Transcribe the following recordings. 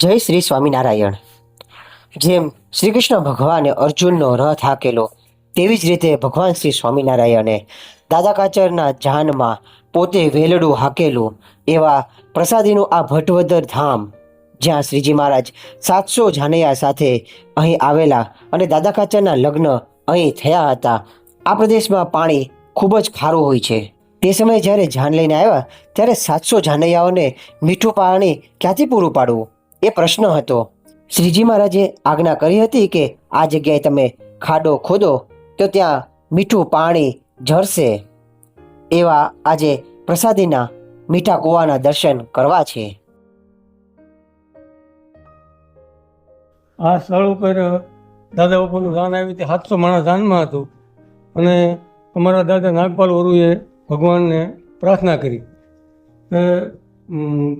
જય શ્રી સ્વામિનારાયણ. જેમ શ્રી કૃષ્ણ ભગવાને અર્જુનનો રથ હાકેલો, તેવી જ રીતે ભગવાન શ્રી સ્વામિનારાયણે દાદા કાચરના જાનમાં પોતે વેલડું હાકેલું એવા પ્રસાદીનું આ ભટવદર ધામ, જ્યાં શ્રીજી મહારાજ સાતસો જાનૈયા સાથે અહીં આવેલા અને દાદા કાચરના લગ્ન અહીં થયા હતા, આ પ્રદેશમાં પાણી ખૂબ જ ખારું હોય છે. તે સમયે જ્યારે જાન લઈને આવ્યા, ત્યારે સાતસો જાનૈયાઓને મીઠું પાણી ક્યાંથી પૂરું પાડવું? એ પ્રશ્ન હતો. શ્રીજી મહારાજે આજ્ઞા કરી હતી કે આ જગ્યાએ તમે ખાડો ખોદો તો ત્યાં મીઠું પાણી ઝરશે. એવા આજે પ્રસાદીના મીઠા કૂવાના દર્શન કરવા છે. આ સ્થળ ઉપર દાદા બાપુનું દાન આવી તે સાતસો માણસ દાનમાં હતું. અને અમારા દાદા નાગપાલ વરુએ ભગવાનને પ્રાર્થના કરી.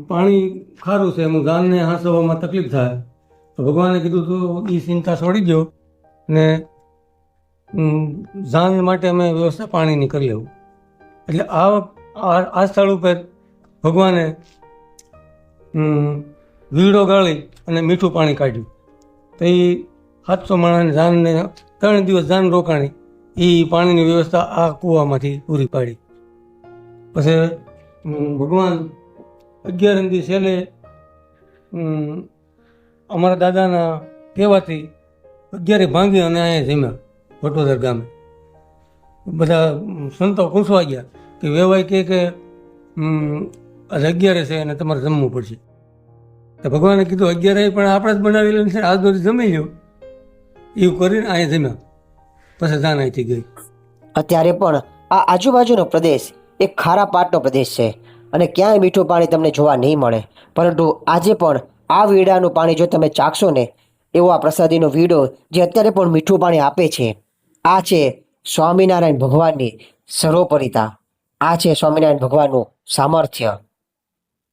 પાણી ખારું છે, એમ ગાનને હાંસવામાં તકલીફ થાય. તો ભગવાને કીધું તો એ ચિંતા છોડી દો ને જાન માટે અમે વ્યવસ્થા પાણીની કરી લેવું. એટલે આ આ સ્થળ ઉપર ભગવાને વીડો ગાળી અને મીઠું પાણી કાઢ્યું. તો એ સાતસો માણસને જાનને ત્રણ દિવસ જાન રોકાણી. એ પાણીની વ્યવસ્થા આ કૂવામાંથી પૂરી પાડી. પછી ભગવાન અગિયાર દી છેલ્લે અમારા દાદાના કહેવાથી અગિયારે ભાંગી અને અહીંયા જમ્યા વટોદર ગામે. બધા સંતો પૂછવા ગયા કે વેવાય કહે કે આજે અગિયારે છે અને તમારે જમવું પડશે. તો ભગવાને કીધું, અગિયારે પણ આપણે જ બનાવેલું છે, આજ બધું જમી લો એવું કરીને અહીંયા જમ્યા. પછી જાણ અહીંથી ગઈ. અત્યારે પણ આ આજુબાજુનો પ્રદેશ એક ખારા પાટનો પ્રદેશ છે. અને ક્યાંય મીઠું પાણી તમને જોવા નહીં મળે. પરંતુ આજે પણ આ વીડાનું પાણી જો તમે ચાખશો ને, એવો આ પ્રસાદીનો વીડો જે અત્યારે પણ મીઠું પાણી આપે છે, આ છે સ્વામિનારાયણ ભગવાનની સર્વોપરિતા. આ છે સ્વામિનારાયણ ભગવાનનું સામર્થ્ય.